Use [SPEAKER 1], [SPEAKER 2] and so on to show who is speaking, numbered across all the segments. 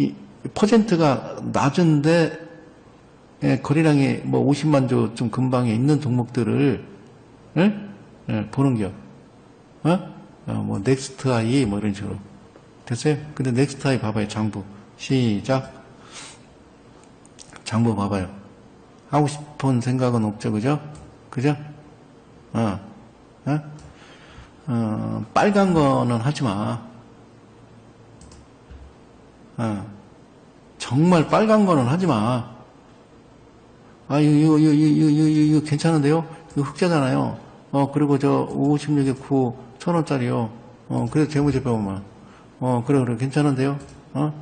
[SPEAKER 1] 이 퍼센트가 낮은데 예, 거래량이 뭐 50만 조 좀 근방에 있는 종목들을 예? 예, 보는 겨. 어? 어, 뭐 넥스트 아이 뭐 이런 식으로 됐어요? 근데 넥스트 아이 봐봐요 장부 시작 장부 봐봐요 하고 싶은 생각은 없죠 그죠? 그죠? 어, 어? 어, 빨간 거는 하지 마. 어, 정말 빨간 거는 하지 마. 아, 이거, 이거, 이거, 이거, 이거, 이거, 이거 괜찮은데요? 이거 흑자잖아요. 어, 그리고 저 56에 9, 천 원짜리요. 어, 그래서 재무제표만. 어, 그래, 그래, 괜찮은데요? 어?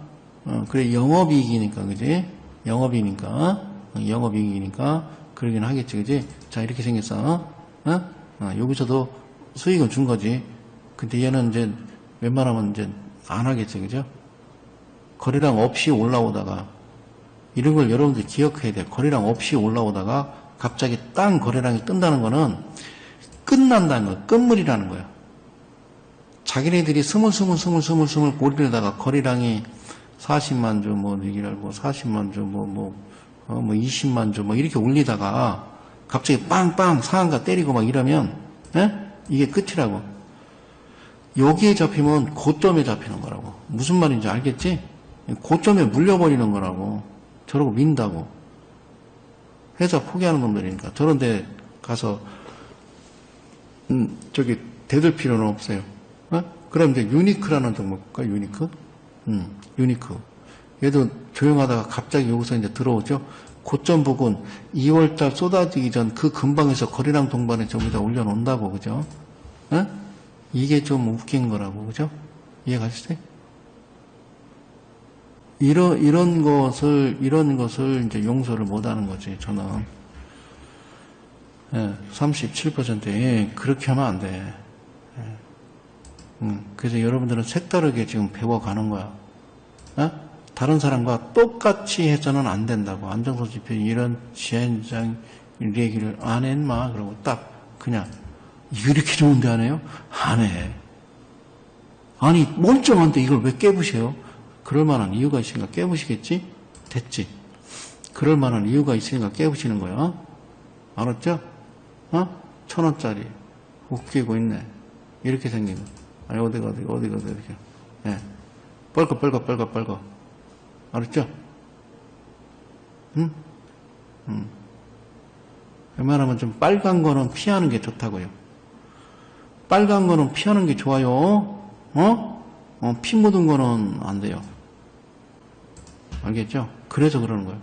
[SPEAKER 1] 어, 그래, 영업이익이니까, 그지? 영업이니까, 어, 영업이익이니까, 그러긴 하겠지, 그지? 자, 이렇게 생겼어. 어? 어, 여기서도 수익은 준 거지. 근데 얘는 이제 웬만하면 이제 안 하겠지, 그죠? 거래량 없이 올라오다가 이런 걸 여러분들 기억해야 돼요. 거래량 없이 올라오다가 갑자기 땅 거래량이 뜬다는 거는 끝난다는 거야. 끝물이라는 거야. 자기네들이 스물스물스물스물스물 고리려다가 거래량이 40만 주, 뭐, 얘기랄고 40만 주, 뭐, 뭐, 어, 뭐 20만 주, 뭐 이렇게 올리다가 갑자기 빵빵 상한가 때리고 막 이러면, 예? 이게 끝이라고. 여기에 잡히면 고점에 잡히는 거라고. 무슨 말인지 알겠지? 고점에 물려버리는 거라고. 저러고 민다고. 회사 포기하는 놈들이니까. 저런 데 가서, 음, 저기, 대들 필요는 없어요. 어? 그럼 이제 유니크라는 종목 볼까? 유니크? 음, 유니크. 얘도 조용하다가 갑자기 여기서 이제 들어오죠? 고점 부근 2월달 쏟아지기 전 그 근방에서 거래량 동반에 전부 다 올려놓는다고, 그죠? 어? 이게 좀 웃긴 거라고, 그죠? 이해 가시죠? 이런, 이런 것을, 이런 것을 이제 용서를 못 하는 거지, 저는. 예, 37%. 예, 그렇게 하면 안 돼. 예. 음, 그래서 여러분들은 색다르게 지금 배워가는 거야. 어? 다른 사람과 똑같이 해서는 안 된다고. 안정선 지표 이런 지한장 얘기를 안 해, 인마. 그러고 딱, 그냥. 이렇게 좋은데 안 해요? 안 해. 아니, 멀쩡한데 이걸 왜 깨부셔요? 그럴 만한 이유가 있으니까 깨부시겠지? 됐지? 그럴 만한 이유가 있으니까 깨부시는 거야. 알았죠? 어? 천 원짜리. 웃기고 있네. 이렇게 생긴 거. 아니, 어디가, 어디가, 어디가, 어디가. 이렇게. 예. 뻘거, 뻘거, 뻘거, 뻘거. 알았죠? 응? 응. 웬만하면 좀 빨간 거는 피하는 게 좋다고요. 빨간 거는 피하는 게 좋아요. 어? 어, 피 묻은 거는 안 돼요. 알겠죠? 그래서 그러는 거예요.